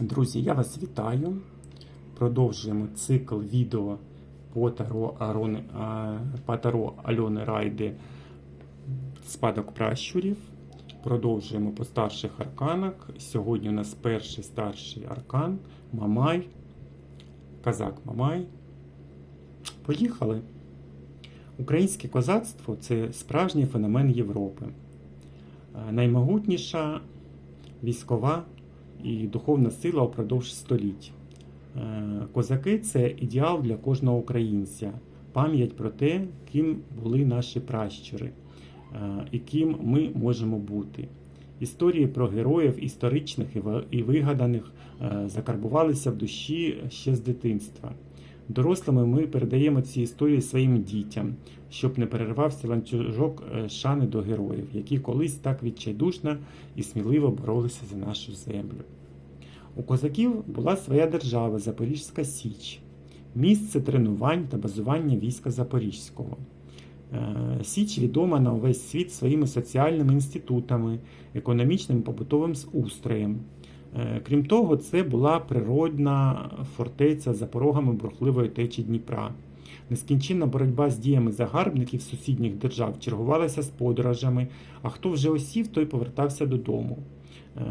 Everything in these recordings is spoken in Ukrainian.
Друзі, я вас вітаю. Продовжуємо цикл відео по таро, Арони, по таро Альони Райди Спадок пращурів. Продовжуємо по старших арканах. Сьогодні у нас перший старший аркан Мамай. Казак Мамай. Поїхали. Українське козацтво це справжній феномен Європи. Наймогутніша військова і духовна сила упродовж століть. Е, Козаки це ідеал для кожного українця, пам'ять про те, ким були наші пращури, е, і ким ми можемо бути. Історії про героїв історичних і вигаданих е, закарбувалися в душі ще з дитинства. Дорослими ми передаємо ці історії своїм дітям, щоб не перервався ланцюжок е, шани до героїв, які колись так відчайдушно і сміливо боролися за нашу землю. У козаків була своя держава Запорізька Січ, місце тренувань та базування війська Запорізького. Е, Січ відома на увесь світ своїми соціальними інститутами, економічним побутовим устроєм. Е, Крім того, це була природна фортеця за порогами бурхливої течі Дніпра. Нескінченна боротьба з діями загарбників сусідніх держав чергувалася з подорожами, а хто вже осів, той повертався додому. Е,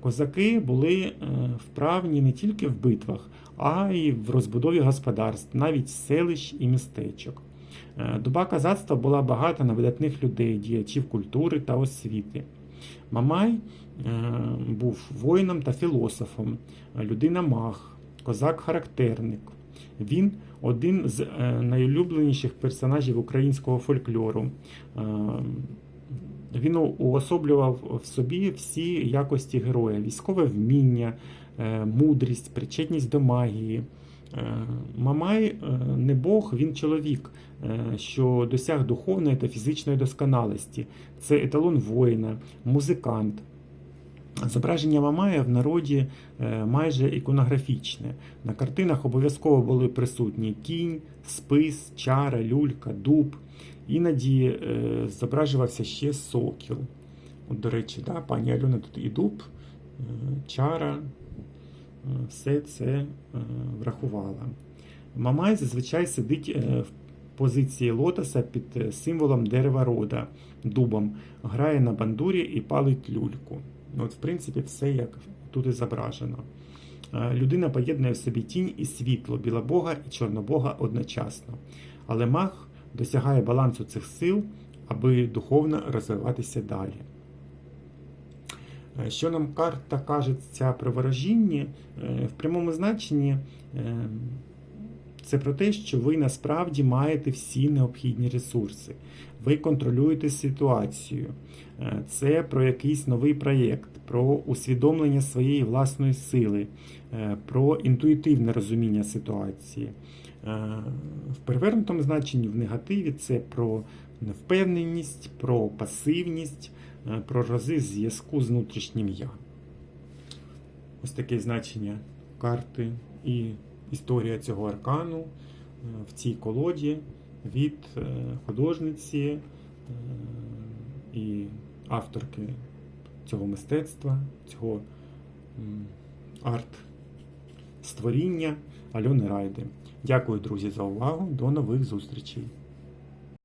Козаки були е, вправні не тільки в битвах, а й в розбудові господарств, навіть селищ і містечок. Доба козацтва була багата на видатних людей, діячів культури та освіти. Мамай е, був воїном та філософом, людина маг, козак-характерник. Він один з е, найулюбленіших персонажів українського фольклору. Е, Він уособлював в собі всі якості героя: військове вміння, мудрість, причетність до магії. Е, Мамай е, не Бог, він чоловік, е, що досяг духовної та фізичної досконалості. Це еталон воїна, музикант. Зображення Мамая в народі майже іконографічне. На картинах обов'язково були присутні кінь, спис, чара, люлька, дуб. Іноді зображувався ще сокіл. От, до речі, да, пані Альона тут і дуб, чара, все це е, врахувала. Мамай зазвичай сидить е, в позиції лотоса під е, символом дерева рода, дубом, грає на бандурі і палить люльку. От, в принципі, все як тут і зображено. Е, Людина поєднує в собі тінь і світло, білобога і чорнобога одночасно. Але маг досягає балансу цих сил, аби духовно розвиватися далі. Е, Що нам карта каже ця про ворожіння? Е, В прямому значенні е, це про те, що ви насправді маєте всі необхідні ресурси. Ви контролюєте ситуацію. Це про якийсь новий проєкт, про усвідомлення своєї власної сили, про інтуїтивне розуміння ситуації. В перевернутому значенні в негативі це про невпевненість, про пасивність, е, про зв'язку з внутрішнім я. Ось таке значення карти і історія цього аркану е, в цій колоді від е, художниці і авторки цього мистецтва, цього арт-створіння Альони Райди. Дякую, друзі, за увагу. До нових зустрічей!